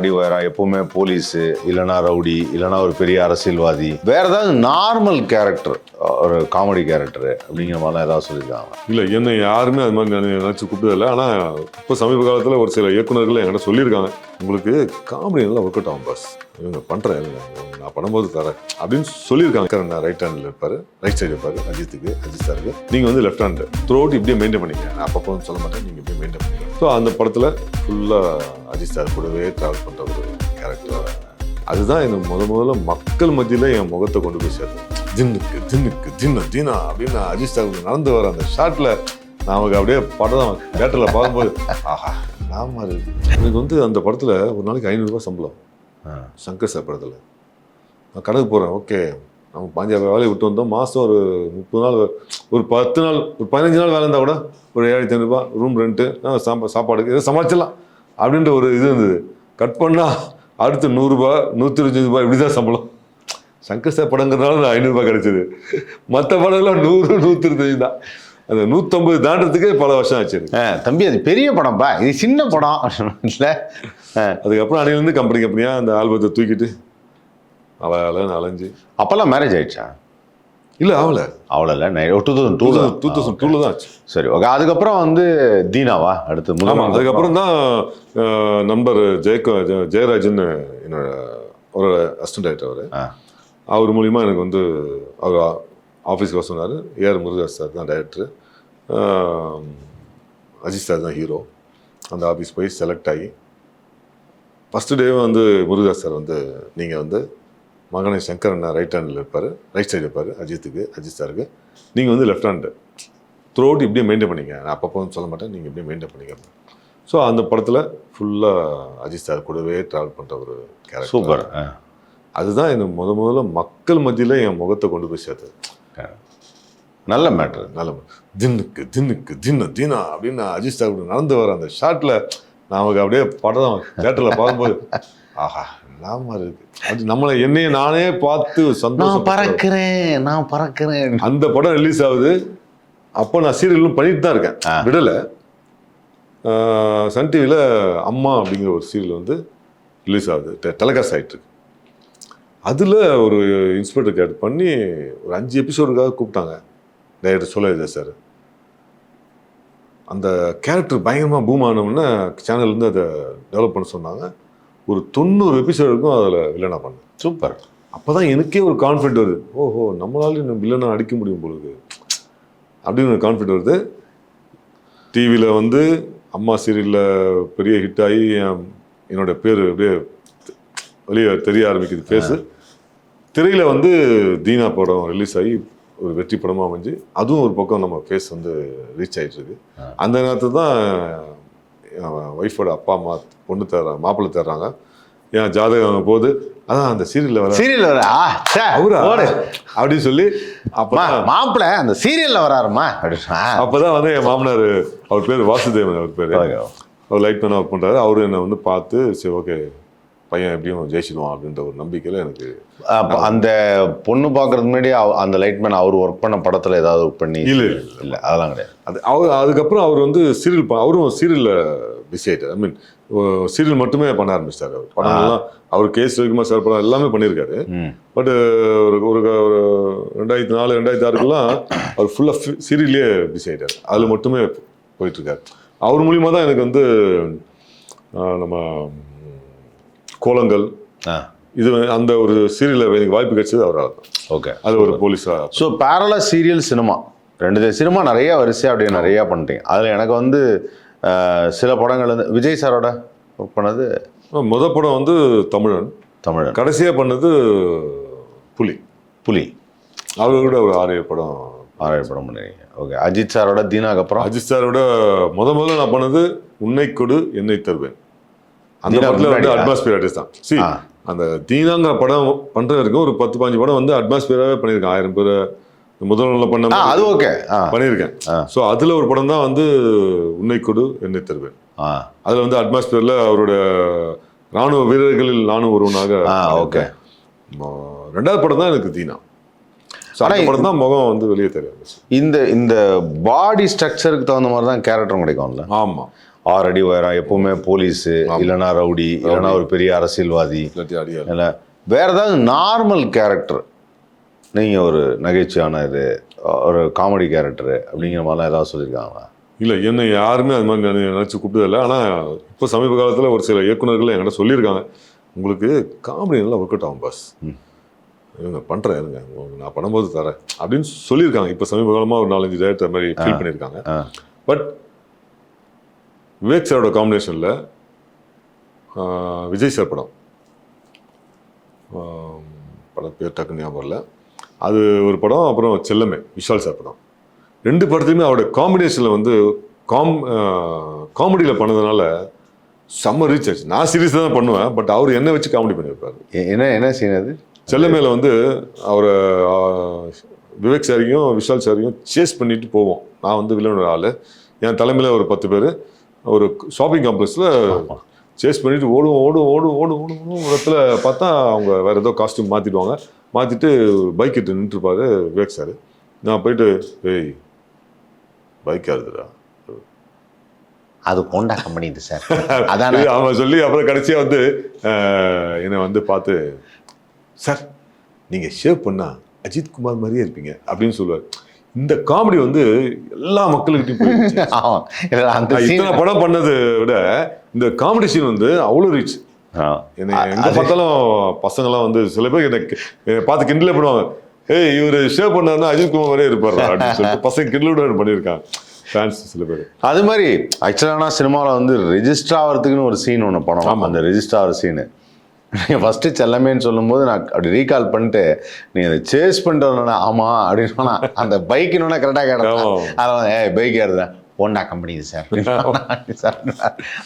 அடி உயரம் எப்பவுமே போலீஸ் இல்லைனா ரவுடி இல்லைனா ஒரு பெரிய அரசியல்வாதி. வேற ஏதாவது நார்மல் கேரக்டர் ஒரு காமெடி கேரக்டர் அப்படிங்கிற மாதிரிலாம் ஏதாவது சொல்லியிருக்காங்க இல்லை என்னை யாருமே அது மாதிரி நினச்சி நினைச்சு கூப்பிட்டதில்ல ஆனால் இப்போ சமீப காலத்தில் ஒரு சில இயக்குனர்கள் என்கிட்ட சொல்லியிருக்காங்க. உங்களுக்கு காமெடி நல்லா ஒர்க் அவுட் ஆகும் பாஸ் இவங்க பண்ணுறேன் நான் பண்ணும்போது தரேன். அப்படின்னு சொல்லியிருக்காங்க. நான் ரைட் ஹேண்டில் இருப்பார். ரைட் சைடு இருப்பார். அஜித்துக்கு அஜித் சாருக்கு. நீங்கள் வந்து லெஃப்ட் ஹேண்டு த்ரூ அவுட் இப்படியே மெயின்டைன் பண்ணிக்க நான் அப்பப்போ வந்து சொல்ல மாட்டேன். நீங்கள் இப்படியே மெயின்டைன் பண்ணிக்க ஸோ அந்த படத்தில் ஃபுல்லாக அஜித் சார் கூடவே ட்ராவல் பண்ணுற ஒரு கேரக்டர் அதுதான் எனக்கு முத முதல்ல மக்கள் மத்தியில் என் முகத்தை கொண்டு போய் சேர்த்தேன் தின்னுக்கு தின்னுக்கு தின்னு தீனா அப்படின்னு அஜித் சார் நடந்து வர அந்த ஷாட்டில் நமக்கு அப்படியே படம் தேட்டரில் பார்க்கும்போது ஆஹா நாம இருக்கு எனக்கு வந்து அந்த படத்தில் ஒரு நாளைக்கு ஐநூறுரூவா சம்பளம். சங்கர் சார் படத்தில். நான் கணக்கு போகிறேன் ஓகே. நம்ம பாஞ்சாயிரம் வேலையை விட்டு வந்தோம். மாதம் ஒரு முப்பது நாள் ஒரு பத்து நாள் ஒரு பதினஞ்சு நாள் வேலை இருந்தால் கூட ஒரு ஏழாயிரத்தி ஐநூறுபா ரூம் ரெண்ட்டு சாப்பா சாப்பாடுக்கு இதை சமாளிச்சிடலாம் அப்படின்ற ஒரு இது இருந்தது. கட் பண்ணால் அடுத்து நூறுரூபா நூற்றி இருபத்தஞ்சு ரூபாய் இப்படி தான் சம்பளம். சங்கர் சார் படங்கிறதுனால நான் ஐநூறுரூபா கிடைச்சது. மற்ற படம்லாம் நூறு நூற்றி தான். அந்த நூற்றம்பது தாண்டறதுக்கே பல வருஷம் ஆச்சு தம்பி அது பெரிய படம்ப்பா இது சின்ன படம். இல்லை? அதுக்கப்புறம் அணிலேருந்து கம்பெனி கம்பெனியாக அந்த ஆல்பத்தை தூக்கிட்டு அவளால் அலைஞ்சு அப்போல்லாம் மேரேஜ் ஆயிடுச்சா? இல்லை ஆகலை அவ்வளோ இல்லை two thousand two two thousand டூவில் தான் ஆச்சு. சரி ஓகே அதுக்கப்புறம் வந்து தீனாவா? அடுத்து ஆமாம் அதுக்கப்புறம் தான் அஹ், நண்பர் ஜெயக்க ஜெ- ஜெயராஜன் என்னோட ஒரு அசிஸ்டன்ட் ஆகிட்டார் அவர் மூலிமா எனக்கு வந்து அவர் ஆஃபீஸ்க்கு வர சொன்னார். ஏஆர் முருகதாஸ் சார் தான் டைரக்டர் அஜித் சார் தான் ஹீரோ அந்த ஆஃபீஸ் போய் செலக்ட் ஆகி ஃபஸ்ட்டு டே வந்து முருகதாஸ் சார் வந்து நீங்கள் வந்து மகனை சங்கர் அண்ணா ரைட் ஹேண்டில் இருப்பார். ரைட் சைடு இருப்பார் அஜித்துக்கு அஜித் சாருக்கு நீங்கள் வந்து லெஃப்ட் ஹேண்டு த்ரூ அவுட் இப்படியே மெயின்டைன் பண்ணிங்க நான் அப்பப்போ வந்து சொல்ல மாட்டேன் நீங்கள் இப்படியே மெயின்டைன் பண்ணிக்க ஸோ அந்த படத்தில் ஃபுல்லாக அஜித் சார் கூடவே ட்ராவல் பண்ணுற ஒரு கேரக்டர் சூப்பர். அதுதான் எனக்கு முத முதல்ல மக்கள் மத்தியில் என் முகத்தை கொண்டு போய் சேர்த்தது. நல்ல மேட்ரு நல்ல தின்னுக்கு தின்னுக்கு தின்னு தீனா அப்படின்னு அஜித் சார் கூட நடந்து வர அந்த ஷாட்டில் நமக்கு அப்படியே படம் தேட்டரில் பார்க்கும்போது ஆஹா நாம இருக்கு. அது நம்மளை என்னைய நானே பார்த்து சந்தோஷம் பறக்கிறேன் நான் பறக்கிறேன். அந்த படம் ரிலீஸ் ஆகுது. அப்போ நான் சீரியலும் பண்ணிட்டு தான் இருக்கேன். விடலை. சன் டிவியில் அம்மா அப்படிங்கிற ஒரு சீரியல் வந்து ரிலீஸ் ஆகுது. டெலகாஸ்ட் ஆகிட்டு இருக்கு. அதில் ஒரு இன்ஸ்பெக்டர் கேட் பண்ணி ஒரு அஞ்சு எபிசோடுக்காக கூப்பிட்டாங்க. டைரக்டர் சோழஜா சார். அந்த கேரக்டர் பயங்கரமாக பூம் ஆனவுடனே சேனல்லேருந்து அதை டெவலப் பண்ண சொன்னாங்க. ஒரு தொண்ணூறு எபிசோடு இருக்கும் அதில் வில்லனா பண்ணேன் சூப்பர் அப்போ தான் எனக்கே ஒரு கான்ஃபிடென்ட் வருது. ஓஹோ நம்மளால இன்னும் வில்லனை அடிக்க முடியும் பொழுது அப்படின்னு ஒரு கான்ஃபிடென்ட் வருது. டிவியில் வந்து அம்மா சீரியலில் பெரிய ஹிட் ஆகி என் என்னோட பேர் அப்படியே வெளியே தெரிய ஆரம்பிக்குது. ஃபேஸு திரையில் வந்து தீனா படம் ரிலீஸ் ஆகி ஒரு வெற்றி படமாக அமைஞ்சு அதுவும் ஒரு பக்கம் நம்ம ஃபேஸ் வந்து ரீச் ஆயிட்டு இருக்கு அந்த நேரத்தில் தான் ஒய்ஃபோட அப்பா அம்மா பொண்ணு தேடுறாங்க மாப்பிள்ளை தேடுறாங்க. என் ஜாதகம் போது அதான் அந்த சீரியலில் வர சீரியல் வர அவரா. அப்படின்னு சொல்லி அப்போ மா, மாப்பிள அந்த சீரியல்ல வராருமா. அப்பதான் வந்து என் மாமனார் அவர் பேர் வாசுதேவன் அவர் பேர். அவர் லைட் மேனாக ஒர்க் பண்ணுறாரு அவரு என்னை வந்து பார்த்து சரி ஓகே பையன் எப்படியும் ஜெயிச்சிடுவான் அப்படின்ற ஒரு நம்பிக்கையில் எனக்கு அந்த பொண்ணு பாக்குறது முன்னாடி அந்த லைட்மேன் அவர் ஒர்க் பண்ண படத்துல ஏதாவது ஒர்க் பண்ணி இல்ல, இல்ல அதெல்லாம் கிடையாது. அது அவர் அதுக்கப்புறம் அவர் வந்து சீரியல் அவரும் சீரியலில் பிஸி ஆயிட்டார். ஐ மீன் சீரியல் மட்டுமே பண்ண ஆரம்பிச்சிட்டாரு அவர். படங்கள்லாம் அவர் கேஸ் ரவிக்குமார் சார் படம் எல்லாமே பண்ணியிருக்காரு. பட் ஒரு ஒரு ரெண்டாயிரத்தி நாலு ரெண்டாயிரத்தி ஆறுக்கெல்லாம் அவர் ஃபுல்லாக சீரியல்லே பிஸி ஆயிட்டார். அதில் மட்டுமே போயிட்டு இருக்காரு. அவர் மூலியமா தான் எனக்கு வந்து நம்ம கோலங்கள். இது அந்த ஒரு சீரியலில் எனக்கு வாய்ப்பு கிடைச்சது அவரால் ஓகே. அது ஒரு போலீஸாக ஸோ பேரலா சீரியல் சினிமா ரெண்டு சினிமா நிறைய வரிசையா அப்படியே நிறைய பண்ணிட்டீங்க. அதுல எனக்கு வந்து சில படங்கள் வந்து விஜய் சாரோட ஒர்க் பண்ணது? முத படம் வந்து தமிழன். தமிழன். கடைசியாக பண்ணது புலி. புலி. அவரோட ஒரு ஆறு படம். ஆறாயிரம் படம் பண்ணிருக்கீங்க. ஓகே. அஜித் சாரோட தீனாக்கு அப்புறம்? அஜித் சாரோட முத முதல்ல நான் பண்ணது உன்னை கொடு என்னை தருவேன். அந்த படத்துல வந்து? அட்மாஸ்பியர் ஆர்டிஸ்ட் தான். சி. அந்த தீனாங்கிற படம் பண்ற வரைக்கும் ஒரு பத்து பாஞ்சு படம் வந்து அட்மாஸ்பியராகவே பண்ணியிருக்கேன். ஆயிரம் பேர் முதல் நாள்ல பண்ண அது ஓகே பண்ணியிருக்கேன். ஸோ அதுல ஒரு படம் தான் வந்து உன்னை கொடு என்னை தருவேன் அதுல வந்து அட்மாஸ்பியர்ல அவரோட ராணுவ வீரர்களில் நானும் ஒருவனாக ஓகே ரெண்டாவது படம் தான் எனக்கு தீனா. படம் தான் முகம் வந்து வெளியே தெரியும் இந்த இந்த பாடி ஸ்ட்ரக்சருக்கு தகுந்த மாதிரி தான் கேரக்டரும் கிடைக்கும்ல. ஆமா. ஆறு அடி உயரம் எப்பவுமே போலீஸு இல்லைன்னா ரவுடி இல்லைன்னா ஒரு பெரிய அரசியல்வாதி. இல்லை வேற ஏதாவது நார்மல் கேரக்டர் நீங்கள் ஒரு நகைச்சுவான இது ஒரு காமெடி கேரக்டர் அப்படிங்கிற மாதிரிலாம் ஏதாவது சொல்லியிருக்காங்களா? இல்லை என்னை யாருமே அது மாதிரி நினை- நினைச்சு கூப்பிட்டதில்ல ஆனால் இப்போ சமீப காலத்தில் ஒரு சில இயக்குனர்கள் என்கிட்ட சொல்லியிருக்காங்க. உங்களுக்கு காமெடி நல்லா ஒர்க் அவுட் ஆகும் பாஸ் ம். இவங்க பண்ணுறேன் இருங்க நான் பண்ணும்போது தரேன் அப்படின்னு சொல்லியிருக்காங்க. இப்போ சமீப காலமாக ஒரு நாலஞ்சு டேரக்டர் மாதிரி ஃபீல் பண்ணியிருக்காங்க. பட் விவேக் சாரோட காம்பினேஷனில் விஜய் சார் படம். படம் பேர் டக்குன்னு ஞாபகம் இல்லை அது ஒரு படம் அப்புறம் செல்லமே விஷால் சார் படம். ரெண்டு படத்தையுமே அவரோட காம்பினேஷனில் வந்து காம் காமெடியில் பண்ணதுனால செம்ம ரீச் ஆச்சு. நான் சீரியஸ் தான் பண்ணுவேன் பட் அவர் என்ன வச்சு காமெடி பண்ணியிருப்பாரு. என்ன என்ன சீன் அது? செல்லமேல வந்து அவரை விவேக் சாரையும் விஷால் சாரையும் சேஸ் பண்ணிட்டு போவோம். நான் வந்து வில்லனோட ஆள். என் தலைமையில் ஒரு பத்து பேர். ஒரு ஷாப்பிங் காம்ப்ளெக்ஸில் சேஸ் பண்ணிட்டு ஓடும் ஓடும் ஓடும் ஓடும் ஓடும் ஓடும் இடத்துல பார்த்தா அவங்க வேற ஏதோ காஸ்டியூம் மாற்றிடுவாங்க மாற்றிட்டு பைக் கிட்ட நின்றுருப்பாரு விவேக் சார் நான் போயிட்டு ஏய் பைக் யாருதுடா அது ஹோண்டா கம்பெனி இது சார் அதானே? அவன் சொல்லி அப்புறம் கடைசியா வந்து என்னை வந்து பார்த்து சார் நீங்க ஷேவ் பண்ணா அஜித் குமார் மாதிரியே இருப்பீங்க. அப்படின்னு சொல்லுவார். இந்த காமெடி வந்து எல்லா மக்கள்கிட்டயும் போயிடுச்சு. இத்தனை படம் பண்ணதை விட இந்த காமெடி சீன் வந்து அவ்வளோ ரீச் எங்க பார்த்தாலும் பசங்கெல்லாம் வந்து சில பேர் எனக்கு என்னை பார்த்து கிண்டலே பண்ணுவாங்க. ஏய் இவர் ஷேவ் பண்ணாருன்னா அஜித் குமார் மாதிரியே இருப்பாரு அப்படின்னு சொல்லிட்டு பசங்க கிண்டலோட பண்ணியிருக்காங்க. ஃபேன்ஸ் சில பேர். அது மாதிரி ஆக்சுவலான சினிமாவில் வந்து ரெஜிஸ்டர் ஆகிறதுக்குன்னு ஒரு சீன் ஒன்று படம் அந்த ரெஜிஸ்டர் ஆகிற சீனு நீங்கள் ஃபஸ்ட்டு செல்லமேன்னு சொல்லும்போது நான் அப்படி ரீகால் பண்ணிட்டு நீ அதை சேஸ் வரணும்னா ஆமாம் அப்படின்னு சொன்னா அந்த பைக்குன்னு கரெக்டாக ஆமா. கேட்டேன் அதான் ஏ பைக் ஏறுதேன் ஹோண்டா கம்பெனி இது சார்.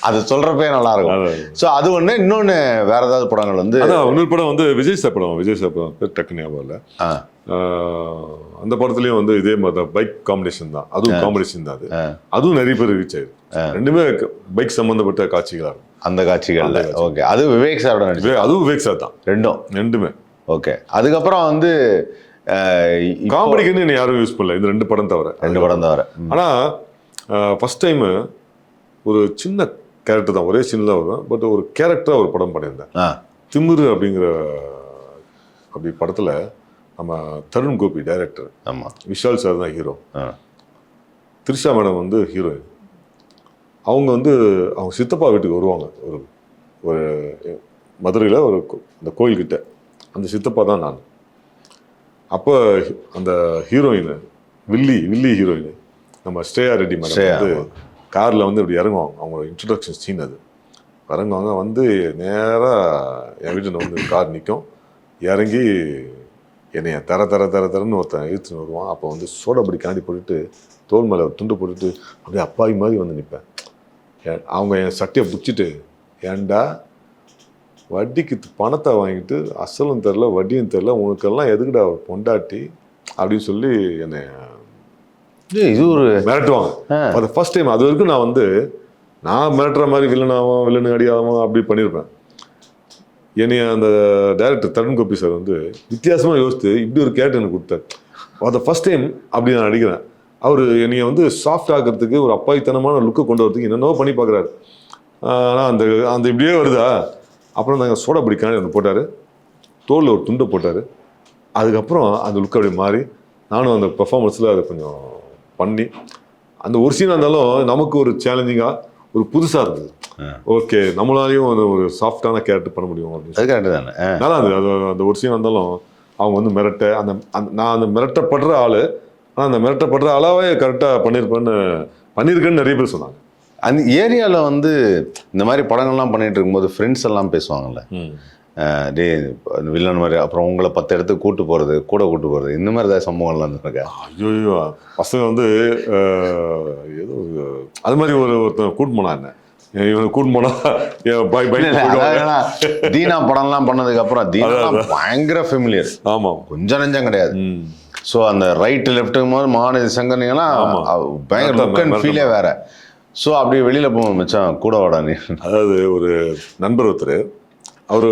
அது சொல்கிறப்பே நல்லா இருக்கும் அதான். ஸோ அது ஒன்று இன்னொன்று வேற ஏதாவது படங்கள் வந்து இன்னொரு படம் வந்து விஜய் சார் படம் விஜய் சார் படம் டக்கு ஞாபகம் இல்லை. அந்த படத்துலயும் வந்து இதே மாதிரி தான் பைக் காம்படிஷன் தான். அதுவும் காம்படிஷன் தான் அது. அதுவும் நிறைய பேர் ரீச் ஆயிருக்கு. ரெண்டுமே பைக் சம்பந்தப்பட்ட காட்சிகளா இருக்கும். அந்த காட்சிகளில். ஓகே அது விவேக் சாரோட நடிச்சு அதுவும் விவேக் சார் தான். ரெண்டும். ரெண்டுமே. ஓகே அதுக்கப்புறம் வந்து காமெடிக்குன்னு என்ன யாரும் யூஸ் பண்ணல. இந்த ரெண்டு படம் தவிர. ரெண்டு படம் தவிர. ம். ஆனா ஃபர்ஸ்ட் டைம் ஒரு சின்ன கேரக்டர் தான். ஒரே சின்ன தான் வரும் பட் ஒரு கேரக்டரா ஒரு படம் பண்ணியிருந்தேன். திமிரு அப்படிங்கிற அப்படி படத்துல நம்ம தருண் கோபி டைரக்டர் ஆமாம் விஷால் சார் தான் ஹீரோ த்ரிஷா மேடம் வந்து ஹீரோயின் அவங்க வந்து அவங்க சித்தப்பா வீட்டுக்கு வருவாங்க. ஒரு ஒரு மதுரையில் ஒரு அந்த கோயில்கிட்ட. அந்த சித்தப்பா தான் நான். அப்போ அந்த ஹீரோயின் வில்லி வில்லி ஹீரோயின் நம்ம ஸ்ரேயா ரெட்டி மேடம் வந்து காரில் வந்து இப்படி இறங்குவாங்க. அவங்களோட இன்ட்ரடக்ஷன் சீன் அது. இறங்குவாங்க வந்து நேராக என் வீட்டில் வந்து கார் நிற்கும் இறங்கி என்னைய தர தர தர தரன்னு ஒருத்தன் இழுத்துன்னு வருவான். அப்போ வந்து சோடாபடி காண்டி போட்டுட்டு தோல் மேலே துண்டு போட்டுட்டு அப்படியே அப்பாவி மாதிரி வந்து நிற்பேன் அவங்க என் சட்டையை பிடிச்சிட்டு ஏன்டா வட்டிக்கு பணத்தை வாங்கிட்டு அசலும் தெரில வட்டியும் தெரில உனக்கெல்லாம் எதுக்குடா ஒரு பொண்டாட்டி அப்படின்னு சொல்லி என்னை இது ஒரு மிரட்டுவாங்க. அது ஃபர்ஸ்ட் டைம் அது வரைக்கும் நான் வந்து நான் மிரட்டுற மாதிரி வில்லனாவும் வில்லனு அடியாவும் அப்படி பண்ணியிருப்பேன் என்னைய அந்த டைரக்டர் தருண் கோபி சார் வந்து வித்தியாசமாக யோசித்து இப்படி ஒரு கேரக்டர் எனக்கு கொடுத்தார். அதை ஃபர்ஸ்ட் டைம் அப்படி நான் நடிக்கிறேன். அவர் என்னைய வந்து சாஃப்ட் ஆக்கிறதுக்கு ஒரு அப்பாய்த்தனமான லுக்கை கொண்டு வரதுக்கு என்னென்னவோ பண்ணி பார்க்குறாரு. ஆனால் அந்த அந்த இப்படியே வருதா? அப்புறம் நாங்கள் சோடா பிடிக்கானே ஒன்று போட்டார். தோலில் ஒரு துண்டை போட்டார். அதுக்கப்புறம் அந்த லுக் அப்படியே மாறி நானும் அந்த பெர்ஃபார்மன்ஸில் அதை கொஞ்சம் பண்ணி அந்த ஒரு சீனாக இருந்தாலும் நமக்கு ஒரு சேலஞ்சிங்காக ஒரு புதுசாக இருந்தது. ஓகே நம்மளாலையும் அந்த ஒரு சாஃப்டான கேரக்டர் பண்ண முடியும் அப்படின்னு. நல்லா இருந்தது. அது அந்த ஒரு சீன் இருந்தாலும் அவங்க வந்து மிரட்ட அந்த அந்த நான் அந்த மிரட்டப்படுற ஆள் ஆனால் அந்த மிரட்டப்படுற ஆளாவே கரெக்டாக பண்ணியிருப்பேன்னு பண்ணியிருக்கேன்னு நிறைய பேர் சொன்னாங்க. அந்த ஏரியாவில் வந்து இந்த மாதிரி படங்கள்லாம் பண்ணிட்டு இருக்கும்போது ஃப்ரெண்ட்ஸ் எல்லாம் பேசுவாங்கல்ல. டேய் வில்லன் மாதிரி அப்புறம் உங்களை பத்து இடத்துக்கு கூட்டு போகிறது கூட கூட்டு போகிறது இந்த மாதிரி ஏதாவது சம்பவங்கள்லாம் இருந்திருக்கா ஐயோ பசங்க வந்து ஏதோ அது மாதிரி ஒரு ஒருத்தன் கூட்டு போனா என்ன? இவனை கூட்டு போனா பை தீனா படம்லாம் பண்ணதுக்கு அப்புறம் தீனா பயங்கர ஃபெமிலியர் ஆமாம். கொஞ்சம் நெஞ்சம் கிடையாது. ஸோ அந்த ரைட் லெஃப்ட்டுக்கும் போது மகாநதி சங்கர்னீங்கன்னா ஆமா. பயங்கர லுக் அண்ட் ஃபீலே வேற. ஸோ அப்படி வெளியில போவோம் மச்சான் கூட வாடா நீ. அதாவது ஒரு நண்பர் ஒருத்தர் அவர்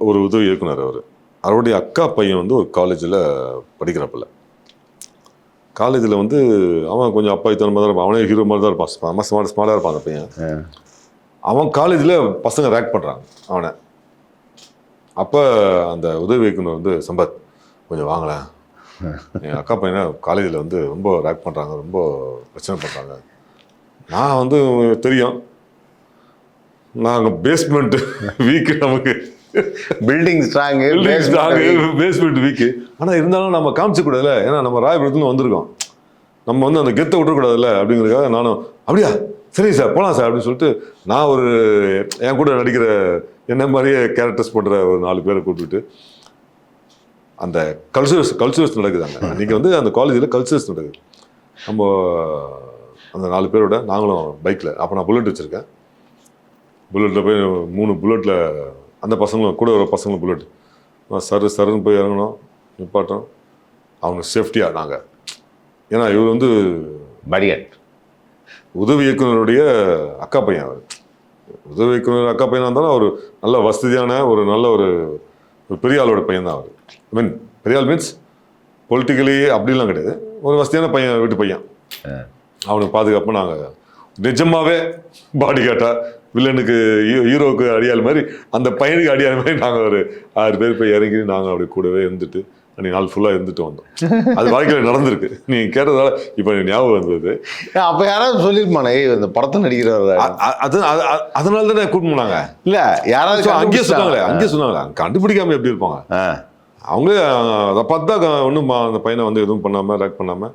ஒரு- உதவி இயக்குனர் அவர். அவருடைய அக்கா பையன் வந்து ஒரு காலேஜில் படிக்கிறப்பில்ல காலேஜில் வந்து அவன் கொஞ்சம் அப்பா இத்தனை தான் இருப்பான். அவனே ஹீரோ மாதிரி தான் இருப்பான். செம்ம ஸ்மார்ட் ஸ்மார்ட்டாக இருப்பான் அந்த பையன். அவன் காலேஜில் பசங்க ரேக் பண்ணுறாங்க அவனை. அப்போ அந்த உதவி இயக்குனர் வந்து சம்பத் கொஞ்சம் வாங்களேன். என் அக்கா பையனை காலேஜில் வந்து ரொம்ப ரேக் பண்ணுறாங்க ரொம்ப பிரச்சனை பண்ணுறாங்க நான் வந்து தெரியும். நாங்கள் பேஸ்மெண்ட் வீக்கு நமக்கு. பில்டிங் ஸ்ட்ராங் பேஸ்மெண்ட் வீக்கு ஆனால் இருந்தாலும் நம்ம காமிச்சக்கூடாதுல்ல ஏன்னா நம்ம ராயபுரத்துலேருந்து வந்திருக்கோம். நம்ம வந்து அந்த கெத்தை விட்டுறக்கூடாதுல்ல அப்படிங்கிறதுக்காக நானும் அப்படியா? சரி சார் போகலாம் சார் அப்படின்னு சொல்லிட்டு நான் ஒரு என் கூட நடிக்கிற என்ன மாதிரியே கேரக்டர்ஸ் பண்ணுற ஒரு நாலு பேரை கூப்பிட்டுட்டு அந்த கல்ச்சர்ஸ் கல்ச்சர்ஸ் நடக்குதாங்க. அன்றைக்கி வந்து அந்த காலேஜில் கல்ச்சர்ஸ் நடக்குது. நம்ம அந்த நாலு பேரோட நாங்களும் பைக்கில் அப்போ நான் புல்லட் வச்சுருக்கேன். புல்லட்டில் போய் மூணு புல்லட்டில் அந்த பசங்களும் கூட வர பசங்களும் புல்லட் சரு சருன்னு போய் இறங்கணும் நிப்பாட்டோம் அவங்க சேஃப்டியாக நாங்கள் ஏன்னா இவர் வந்து படியட் உதவி இயக்குனருடைய அக்கா பையன் அவர். உதவி இயக்குனர் அக்கா பையனாக இருந்தாலும் அவர் நல்ல வசதியான ஒரு நல்ல ஒரு ஒரு பெரிய ஆளோட பையன் தான் அவர். ஐ மீன் பெரிய ஆள் மீன்ஸ் பொலிட்டிக்கலி அப்படிலாம் கிடையாது. ஒரு வசதியான பையன் வீட்டு பையன். அவனுக்கு பாதுகாப்பாக நாங்கள் நிஜமாவே பாடி காட்டா வில்லனுக்கு ஹீரோவுக்கு அடியாள் மாதிரி அந்த பையனுக்கு அடியாள் மாதிரி நாங்கள் ஒரு ஆறு பேர் போய் இறங்கி நாங்கள் அப்படி கூடவே இருந்துட்டு அன்னைக்கு நாள் ஃபுல்லாக இருந்துட்டு வந்தோம். அது வாழ்க்கையில் நடந்திருக்கு. நீங்கள் கேட்டதால இப்போ எனக்கு ஞாபகம் வந்தது. அப்ப யாராவது சொல்லிருப்பானே? ஏய் இந்த படத்தை அ- அது அது- அது- அதனால தானே கூட்டு போனாங்க? இல்ல யாராவது அங்கேயே சொன்னாங்களே. அங்கேயே சொன்னாங்களே கண்டுபிடிக்காம எப்படி இருப்பாங்க. அவங்களே அதை பார்த்து தான் ஒன்றும் அந்த பையனை வந்து எதுவும் பண்ணாமல் ரேக் பண்ணாமல்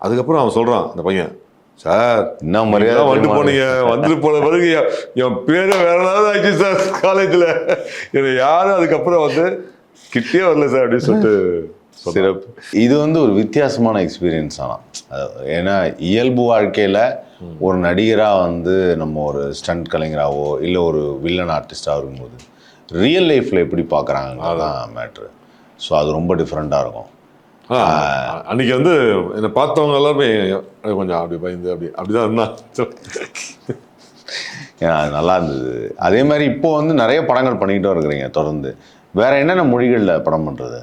அதுக்கப்புறம் அவன் சொல்கிறான் அந்த பையன் சார் என்ன மரியாதை தெரியுமா? போனீங்க வந்துட்டு போன பிறகு என் பேரை வேற ஏதாவது ஆச்சு சார் காலேஜில். என்னை யாரும் அதுக்கப்புறம் வந்து கிட்டே வரல சார் அப்படின்னு சொல்லிட்டு. சிறப்பு. இது வந்து ஒரு வித்தியாசமான எக்ஸ்பீரியன்ஸ் ஆனால் ஏன்னா இயல்பு வாழ்க்கையில் ஒரு நடிகராக வந்து நம்ம ஒரு ஸ்டண்ட் கலைஞராகவோ இல்லை ஒரு வில்லன் ஆர்டிஸ்டாக இருக்கும்போது ரியல் லைஃப்பில் எப்படி பார்க்குறாங்க அதான். மேட்ரு ஸோ அது ரொம்ப டிஃப்ரெண்ட்டாக இருக்கும். அன்னைக்கு வந்து என்னை பார்த்தவங்க எல்லாருமே கொஞ்சம் அப்படி பயந்து அப்படி அப்படிதான் இருந்தான் ஏன்னா அது நல்லா இருந்தது. அதே மாதிரி இப்போ வந்து நிறைய படங்கள் பண்ணிக்கிட்டே இருக்கிறீங்க தொடர்ந்து. வேற என்னென்ன மொழிகளில் படம் பண்ணுறது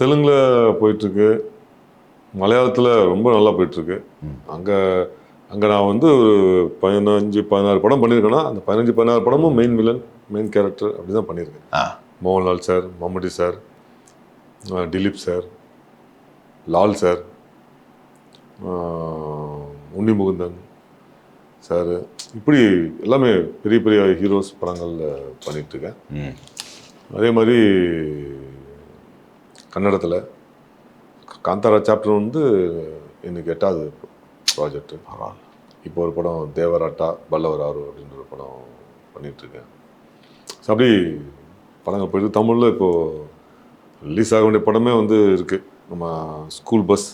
தெலுங்குல போயிட்டு இருக்கு மலையாளத்தில் ரொம்ப நல்லா போயிட்டு இருக்கு அங்கே அங்கே நான் வந்து ஒரு பதினஞ்சு பதினாறு படம் பண்ணியிருக்கேன்னா அந்த பதினஞ்சு பதினாறு படமும் மெயின் வில்லன் மெயின் கேரக்டர் அப்படி தான் பண்ணியிருக்கேன் Mohanlal sir Mammootty sir Dileep sir Lal sir Unni Mukundan sir இப்படி எல்லாமே பெரிய பெரிய ஹீரோஸ் படங்களில் பண்ணிகிட்ருக்கேன் அதே மாதிரி கன்னடத்தில் காந்தாரா சாப்டர் வந்து எனக்கு எட்டாவது ப்ராஜெக்ட் இப்போ ஒரு படம் தேவராட்டா பல்லவராரு அப்படின்ற ஒரு படம் பண்ணிகிட்ருக்கேன் ஸோ அப்படி படங்கள் போயிட்டு தமிழில் இப்போது ரிலீஸ் ஆக வேண்டிய படமே வந்து இருக்குது நம்ம ஸ்கூல் பஸ்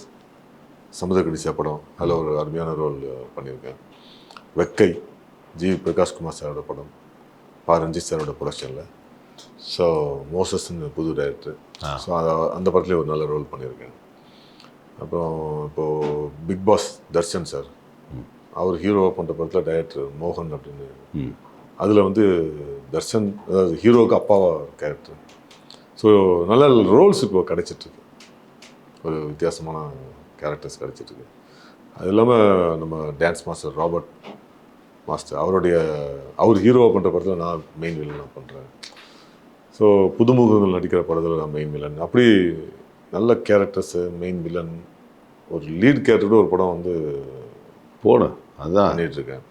சமுதிர கடிச்சா படம். அதில் ஒரு அருமையான ரோல் பண்ணியிருக்கேன். வெக்கை ஜி பிரகாஷ்குமார் சாரோட படம். பா ரஞ்சித் சாரோட ப்ரொடக்ஷனில் ஸோ மோசஸ்ன்னு புது டைரக்டர் ஸோ அந்த படத்துலேயே ஒரு நல்ல ரோல் பண்ணியிருக்கேன். அப்புறம் இப்போது பிக் பாஸ் தர்ஷன் சார் அவர் ஹீரோவாக பண்ணுற படத்தில் டைரக்டர் மோகன் அப்படின்னு. அதில் வந்து தர்ஷன் அதாவது ஹீரோவுக்கு அப்பாவா கேரக்டர் ஸோ நல்ல ரோல்ஸ் இப்போ கிடைச்சிட்ருக்கு ஒரு வித்தியாசமான கேரக்டர்ஸ் கிடைச்சிட்ருக்கு அது இல்லாமல் நம்ம டான்ஸ் மாஸ்டர் ராபர்ட் மாஸ்டர் அவருடைய அவர் ஹீரோவாக பண்ணுற படத்தில் நான் மெயின் வில்லனாக பண்ணுறேன் ஸோ புதுமுகங்கள் நடிக்கிற படத்தில் நான் மெயின் வில்லன் அப்படி நல்ல கேரக்டர்ஸு மெயின் வில்லன் ஒரு லீட் கேரக்டரோட ஒரு படம் வந்து போடு அதுதான் பண்ணிகிட்ருக்கேன்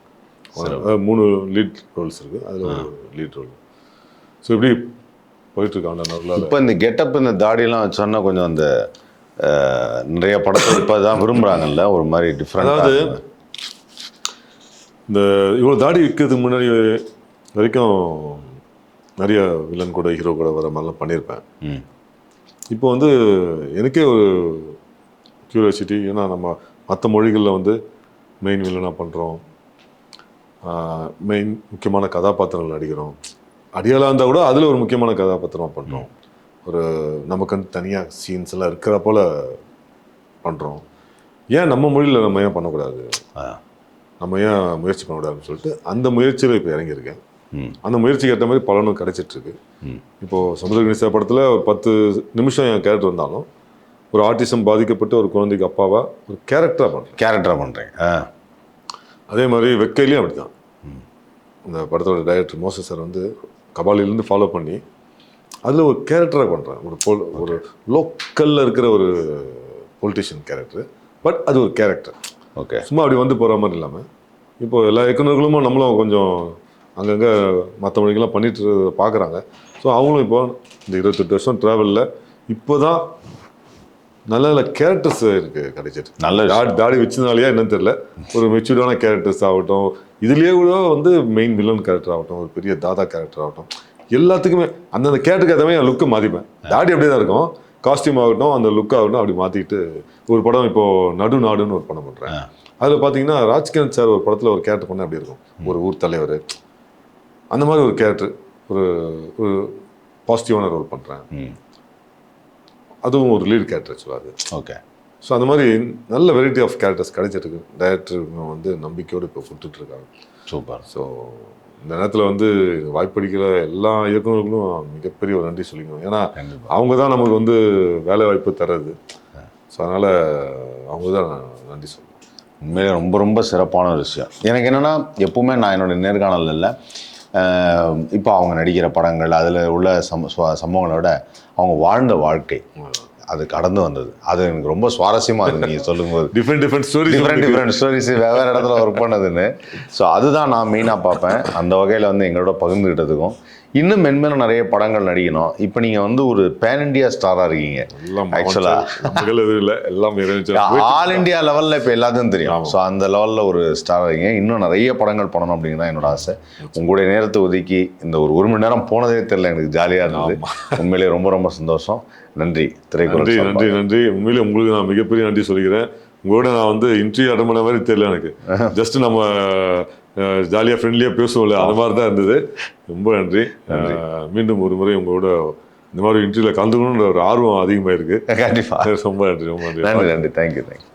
மூணு லீட் ரோல்ஸ் இருக்குது அதில் ஒரு லீட் ரோல் ஸோ இப்படி போயிட்டுருக்கு நல்லால இப்போ இந்த கெட்டப் இந்த தாடியெல்லாம் வச்சோன்னா கொஞ்சம் அந்த நிறைய படத்தை இப்போ தான் விரும்புகிறாங்கல்ல ஒரு மாதிரி டிஃப்ரெண்டாக அதாவது இந்த இவ்வளோ தாடி விற்கிறதுக்கு முன்னாடி வரைக்கும் நிறைய வில்லன் கூட ஹீரோ கூட வர மாதிரிலாம் பண்ணியிருப்பேன். இப்போ வந்து எனக்கே ஒரு கியூரியாசிட்டி ஏன்னா நம்ம மற்ற மொழிகளில் வந்து மெயின் வில்லனாக பண்ணுறோம் மெயின் முக்கியமான கதாபாத்திரங்கள் நடிக்கிறோம். அடியாளாக இருந்தால் கூட அதில் ஒரு முக்கியமான கதாபாத்திரமாக பண்ணுறோம் ஒரு நமக்குன்னு தனியாக சீன்ஸ் எல்லாம் இருக்கிற போல் பண்ணுறோம் ஏன் நம்ம மொழியில் நம்ம ஏன் பண்ணக்கூடாது. நம்ம ஏன் முயற்சி பண்ணக்கூடாதுன்னு சொல்லிட்டு அந்த முயற்சியில் இப்போ இறங்கியிருக்கேன். அந்த முயற்சிக்கு ஏற்ற மாதிரி பலனும் கிடைச்சிட்டு இருக்கு ம். இப்போ சமுதிர கணேசா படத்தில் ஒரு பத்து நிமிஷம் என் கேரக்டர் இருந்தாலும் ஒரு ஆர்டிசம் பாதிக்கப்பட்ட ஒரு குழந்தைக்கு அப்பாவா ஒரு கேரக்டராக பண்ணுறேன் கேரக்டராக பண்ணுறீங்க ஆ. அதே மாதிரி வெக்கையிலையும் அப்படிதான் இந்த படத்தோட டைரக்டர் மோசஸ் சார் வந்து கபாலிலேருந்து ஃபாலோ பண்ணி அதில் ஒரு கேரக்டராக பண்ணுறேன் ஒரு பொல் ஒரு லோக்கலில் இருக்கிற ஒரு பொலிட்டிஷியன் கேரக்டர் பட் அது ஒரு கேரக்டர் ஓகே சும்மா அப்படி வந்து போகிற மாதிரி இல்லாமல் இப்போ எல்லா இயக்குநர்களும் நம்மளும் கொஞ்சம் அங்கங்கே மற்ற மொழிகள்லாம் பண்ணிட்டு பார்க்குறாங்க ஸோ அவங்களும் இப்போ இந்த இருபத்தெட்டு வருஷம் ட்ராவலில் இப்போ தான் நல்ல நல்ல கேரக்டர்ஸ் இருக்கு கிடைச்சிட்டு நல்ல. தாடி தாடி வச்சதுனாலயா என்னன்னு தெரியல. ஒரு மெச்சூர்டான கேரக்டர்ஸ் ஆகட்டும் இதுலேயே கூட வந்து மெயின் வில்லன் கேரக்டர் ஆகட்டும் ஒரு பெரிய தாதா கேரக்டர் ஆகட்டும் எல்லாத்துக்குமே அந்தந்த கேரக்டருக்கு ஏற்ற மாதிரி லுக்கை மாற்றிப்பேன் தாடி அப்படியே தான் இருக்கும். காஸ்டியூம் ஆகட்டும் அந்த லுக் ஆகட்டும் அப்படி மாற்றிட்டு ஒரு படம் இப்போ நடு நாடுன்னு ஒரு படம் பண்ணுறேன் அதில் பார்த்தீங்கன்னா ராஜ்கிரண் சார் ஒரு படத்தில் ஒரு கேரக்டர் பண்ண அப்படி இருக்கும்? ஒரு ஊர் தலைவர். அந்த மாதிரி ஒரு கேரக்டர் ஒரு ஒரு பாசிட்டிவான ரோல் பண்ணுறேன் அதுவும் ஒரு லீட் கேரக்டர் சொல்லுவாது ஓகே ஸோ அந்த மாதிரி நல்ல வெரைட்டி ஆஃப் கேரக்டர்ஸ் கிடைச்சிருக்கு. டைரக்டர் வந்து நம்பிக்கையோடு இப்போ கொடுத்துட்டு இருக்காங்க சூப்பர் ஸோ இந்த நேரத்தில் வந்து வாய்ப்பளிக்கிற எல்லா இயக்குநர்களும் மிகப்பெரிய ஒரு நன்றி சொல்லிக்கணும். ஏன்னா. அவங்க தான் நமக்கு வந்து வேலை வாய்ப்பு தர்றது. ஸோ அதனால் அவங்க தான் நான் நன்றி சொல்லணும். உண்மையிலே ரொம்ப ரொம்ப சிறப்பான ஒரு விஷயம். எனக்கு என்னென்னா எப்பவுமே நான் என்னோட நேர்காணல் இல்லை. இப்போ அவங்க நடிக்கிற படங்கள் அதில் உள்ள சம் சுவா- சம்பவங்களை விட அவங்க வாழ்ந்த வாழ்க்கை அது கடந்து வந்தது. அது எனக்கு ரொம்ப சுவாரஸ்யமாக இருக்கு. நீங்கள் சொல்லும்போது. Different different story different different stories வெவ்வேறு இடத்துல ஒர்க் பண்ணதுன்னு. ஸோ அதுதான் நான் மெயினாக பார்ப்பேன். அந்த வகையில் வந்து எங்களோட பகிர்ந்துக்கிட்டதுக்கும் இன்னும் மென்மேலும் நிறைய படங்கள் நடிக்கணும். இப்போ நீங்கள் வந்து ஒரு பேன் இண்டியா ஸ்டாராக இருக்கீங்க. எல்லாம் ஆக்சுவலா நமக்கு எதுவும் இல்லை. எல்லாம் ஆல் இந்தியா லெவலில் இப்போ எல்லாத்தையும் தெரியும். ஸோ அந்த லெவலில் ஒரு ஸ்டார் இருக்கீங்க. இன்னும் நிறைய படங்கள் பண்ணணும் அப்படிங்கிறது என்னோட ஆசை. உங்களுடைய நேரத்தை ஒதுக்கி இந்த ஒரு ஒரு மணி நேரம் போனதே தெரியல. எனக்கு ஜாலியாக இருந்தது. உண்மையிலேயே ரொம்ப ரொம்ப சந்தோஷம். நன்றி. நன்றி திரைக்குறள் நன்றி. நன்றி. உண்மையிலே உங்களுக்கு நான் மிகப்பெரிய நன்றி சொல்லிக்கிறேன். உங்களோட நான் வந்து இன்டர்வியூ அட்டன் பண்ண மாதிரி தெரியல எனக்கு. ஜஸ்ட் நம்ம ஜாலியாக ஃப்ரெண்ட்லியாக பேசுவோம்ல. அந்த மாதிரி தான் இருந்தது. ரொம்ப நன்றி. மீண்டும் ஒரு முறை உங்களோட இந்த மாதிரி இன்டர்வியூவில் கலந்துக்கணுன்ற ஒரு ஆர்வம் அதிகமாக இருக்கு கண்டிப்பா. ரொம்ப நன்றி ரொம்ப நன்றி. நன்றி நன்றி. Thank you thank you